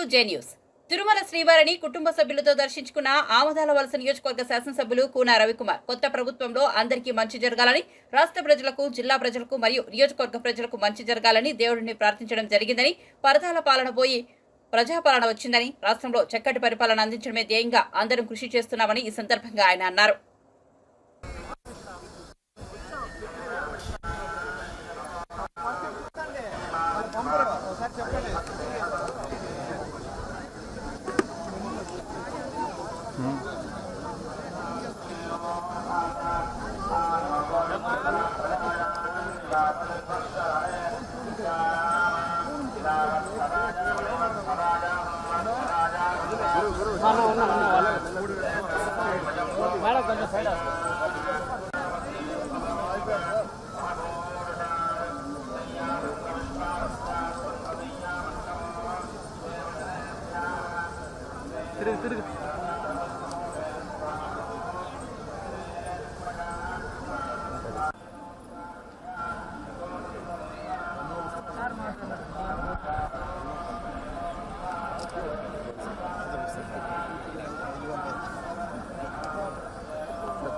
To J news. Tirumala శ్రీవారిని కుటుంబ సభ్యులతో దర్శించుకున్న ఆమదాల వలస నియోజకవర్గ శాసనసభ్యులు కూన రవికుమార్. కొత్త ప్రభుత్వంలో అందరికీ మంచి జరగాలని రాష్ట్ర ప్రజలకు జిల్లా ప్రజలకు మరియు నియోజకవర్గ ప్రజలకు మంచి జరగాలని దేవుడిని ప్రార్థించడం జరిగిందని పరదాల పాలన పోయి ప్రజాపాలన వచ్చిందని రాష్ట్రంలో చక్కటి పరిపాలన అందించడమే ధ్యేయంగా అందరం కృషి చేస్తున్నామని ఈ సందర్భంగా ఆయన అన్నారు. மேடம் கொஞ்சம்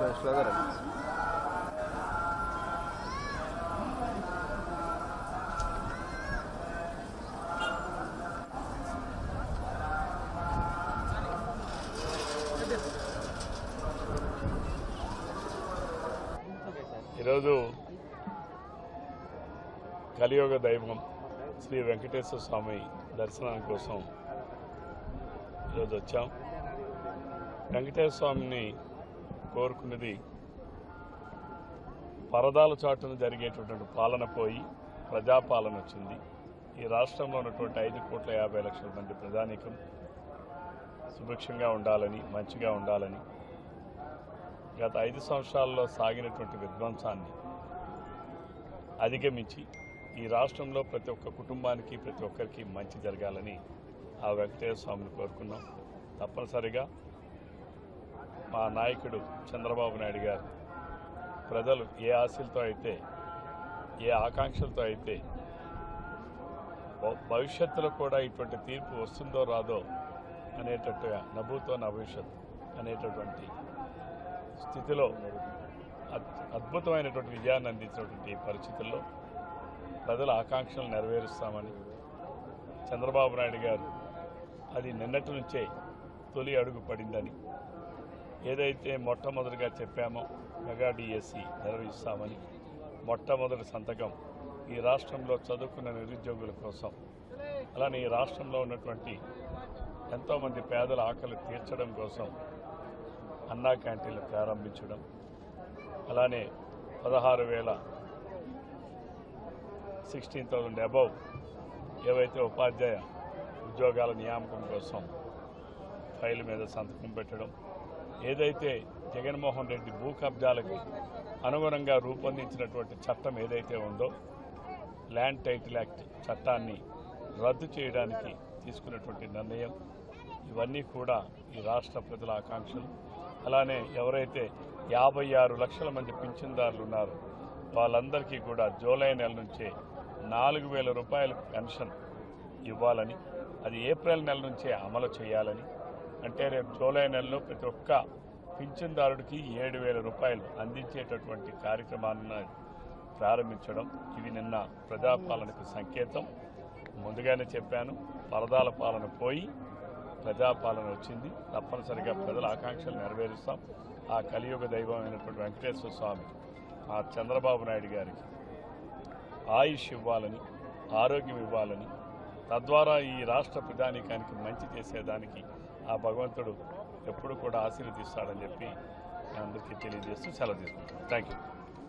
తిరుగు ఈరోజు కలియుగ దైవం శ్రీ వెంకటేశ్వర స్వామి దర్శనం కోసం ఈరోజు వచ్చాం. వెంకటేశ్వర స్వామిని కోరుకున్నది పరదాల చాటును జరిగేటటువంటి పాలన పోయి ప్రజాపాలన వచ్చింది. ఈ రాష్ట్రంలో ఉన్నటువంటి ఐదు కోట్ల యాభై లక్షల మంది ప్రజానీకం సుభిక్షంగా ఉండాలని మంచిగా ఉండాలని గత ఐదు సంవత్సరాల్లో సాగినటువంటి విధ్వంసాన్ని అధిగమించి ఈ రాష్ట్రంలో ప్రతి ఒక్క కుటుంబానికి ప్రతి ఒక్కరికి మంచి జరగాలని ఆ వెంకటేశ్వర స్వామిని కోరుకున్నాం. తప్పనిసరిగా మా నాయకుడు చంద్రబాబు నాయుడు గారు. ప్రజలు ఏ ఆశలతో అయితే ఏ ఆకాంక్షలతో అయితే భవిష్యత్తులో కూడా ఇటువంటి తీర్పు వస్తుందో రాదో అనేటట్టుగా నభూతో నా భవిష్యత్ అనేటటువంటి స్థితిలో అద్- అద్భుతమైనటువంటి విజయాన్ని అందించినటువంటి పరిస్థితుల్లో ప్రజల ఆకాంక్షలు నెరవేరుస్తామని చంద్రబాబు నాయుడు గారు అది నిన్నటి నుంచే తొలి అడుగు పడిందని ఏదైతే మొట్టమొదటిగా చెప్పామో మెగా డిఎస్సి నిర్వహిస్తామని మొట్టమొదటి సంతకం ఈ రాష్ట్రంలో చదువుకున్న నిరుద్యోగుల కోసం. అలానే ఈ రాష్ట్రంలో ఉన్నటువంటి ఎంతోమంది పేదల ఆకలి తీర్చడం కోసం అన్నా క్యాంటీన్లు ప్రారంభించడం అలానే పదహారు వేల సిక్స్టీన్ థౌజండ్ అబౌవ్ ఏవైతే ఉపాధ్యాయ ఉద్యోగాల నియామకం కోసం ఫైల్ మీద సంతకం పెట్టడం ఏదైతే జగన్మోహన్ రెడ్డి భూ కబ్జాలకు అనుగుణంగా రూపొందించినటువంటి చట్టం ఏదైతే ఉందో ల్యాండ్ టైటిల్ యాక్ట్ చట్టాన్ని రద్దు చేయడానికి తీసుకున్నటువంటి నిర్ణయం. ఇవన్నీ కూడా ఈ రాష్ట్ర ప్రజల ఆకాంక్షలు. అలానే ఎవరైతే యాభై ఆరు లక్షల మంది పింఛన్దారులు ఉన్నారో వాళ్ళందరికీ కూడా జూలై నెల నుంచే నాలుగు వేల రూపాయల పెన్షన్ ఇవ్వాలని అది ఏప్రిల్ నెల నుంచే అమలు చేయాలని అంటే రేపు జూలై నెలలో ప్రతి ఒక్క పింఛన్దారుడికి ఏడు వేల రూపాయలు అందించేటటువంటి కార్యక్రమాన్ని ప్రారంభించడం. ఇది నిన్న ప్రజాపాలనకు సంకేతం. ముందుగానే చెప్పాను పరదాల పాలన పోయి ప్రజాపాలన వచ్చింది. తప్పనిసరిగా ప్రజల ఆకాంక్షలు నెరవేరుస్తాం. ఆ కలియుగ దైవం అయినటువంటి వెంకటేశ్వర స్వామి ఆ చంద్రబాబు నాయుడు గారికి ఆయుష్ ఇవ్వాలని ఆరోగ్యం ఇవ్వాలని తద్వారా ఈ రాష్ట్ర ప్రధానికానికి మంచి చేసేదానికి ఆ భగవంతుడు ఎప్పుడు కూడా ఆశీర్వదిస్తాడని చెప్పి అందరికీ తెలియజేస్తూ సెలవు తీసుకుంటాను థ్యాంక్ యూ